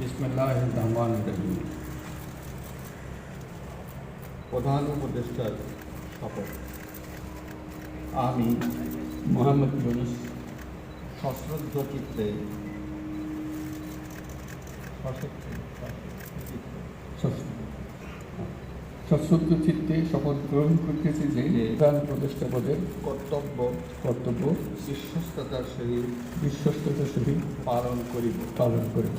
বিসমিল্লাহ রহমান রহিম। প্রধান উপদেষ্টার শপথ। আমি মোহাম্মদ ইউনুস সশ্রদ্ধ চিত্তে সশ্রদ্ধ চিত্তে শপথ গ্রহণ করতেছি যে প্রধান উপদেষ্টা পদের কর্তব্য কর্তব্য বিশ্বস্ততার সহিত বিশ্বস্ততার সহিত পালন করিব। পালন করিব।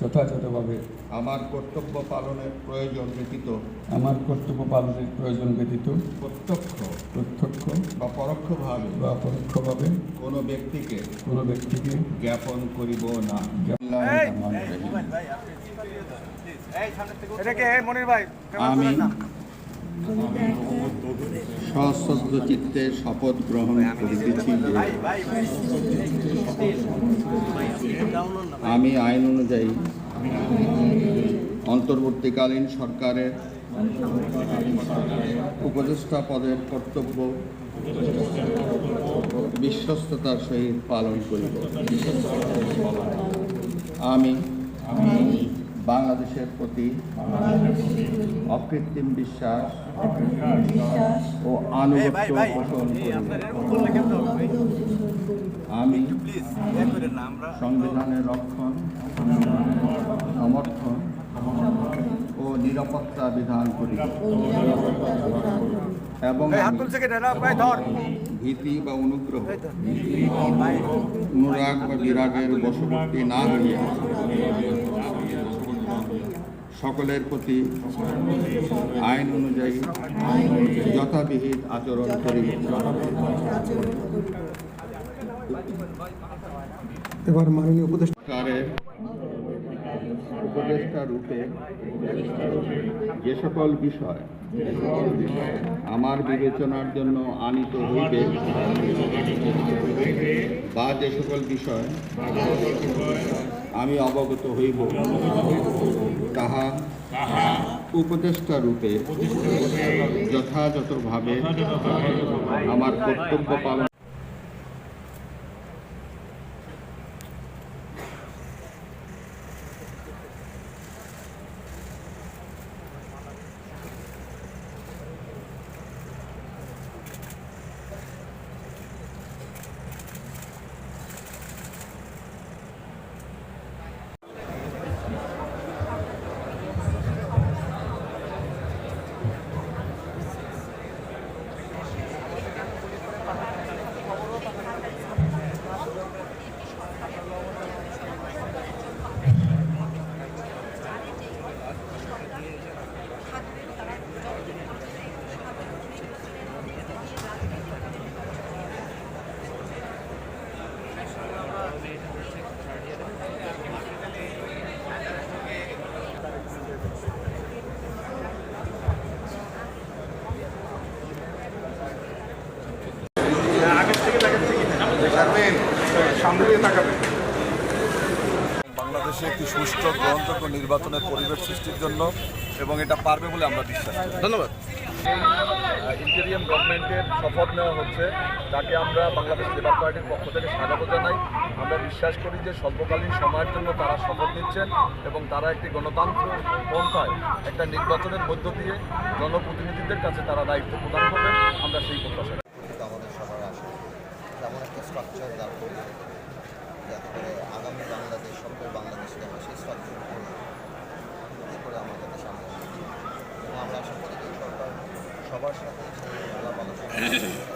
যথাযথভাবে আমার কর্তব্য পালনের প্রয়োজন ব্যতীত আমার কর্তব্য পালনের প্রয়োজন ব্যতীত প্রত্যক্ষ প্রত্যক্ষ বা পরোক্ষভাবে বা পরোক্ষভাবে কোনো ব্যক্তিকে কোনো ব্যক্তিকে জ্ঞাপন করিব না। এটাকে মনির ভাই আমি সশ্রদ্ধ শপথ গ্রহণ করিতেছি আমি আইন অনুযায়ী অন্তর্বর্তীকালীন সরকারের উপদেষ্টা পদের কর্তব্য বিশ্বস্ততার সহিত পালন করিব। আমি বাংলাদেশের প্রতি অকৃত্রিম বিশ্বাস ও আনুগত্য পোষণ আমি সংবিধানের রক্ষণ সমর্থন ও নিরাপত্তা বিধান করি। এবং ভীতি বা অনুগ্রহ অনুরাগ বা বিরাগের বশবর্তী না হইয়া সকলের প্রতি আইন অনুযায়ী যথাবিহিত আচরণ করিব এবার মাননীয় উপদেষ্টা সরকারের উপদেষ্টা রূপে যে সকল বিষয় আমার বিবেচনার জন্য আনিত হইবে বা যে সকল বিষয় আমি অবগত হইব। তাহা উপদেষ্টা রূপে যথাযথভাবে আমার কর্তব্য পালন বাংলাদেশে একটি সুষ্ঠু গ্রহণযোগ্য নির্বাচনের পরিবেশ সৃষ্টির জন্য এবং এটা পারবে বলে আমরা বিশ্বাস করি। ধন্যবাদ। ইন্টেরিয়াম গভর্নমেন্টের শপথ নেওয়া হচ্ছে তাকে আমরা বাংলাদেশ লেবার পার্টির পক্ষ থেকে স্বাগত জানাই। আমরা বিশ্বাস করি যে স্বল্পকালীন সময়ের জন্য তারা শপথ নিচ্ছেন এবং তারা একটি গণতান্ত্রিক পন্থায় একটা নির্বাচনের মধ্য দিয়ে জনপ্রতিনিধিদের কাছে তারা দায়িত্ব প্রদান করবেন। আমরা সেই প্রত্যাশা করি। কিন্তু আমাদের সবার আশা তেমন স্ট্রাকচার দাঁড় করবে। যাতে করে আগামী বাংলাদেশ, সকল বাংলাদেশকে আমরা সেই স্ট্রাকচার করে করে আমাদের সামনে এগিয়ে এবং আমরা আশা করি সরকার সবার সাথে সেই আলাপ আলোচনা করে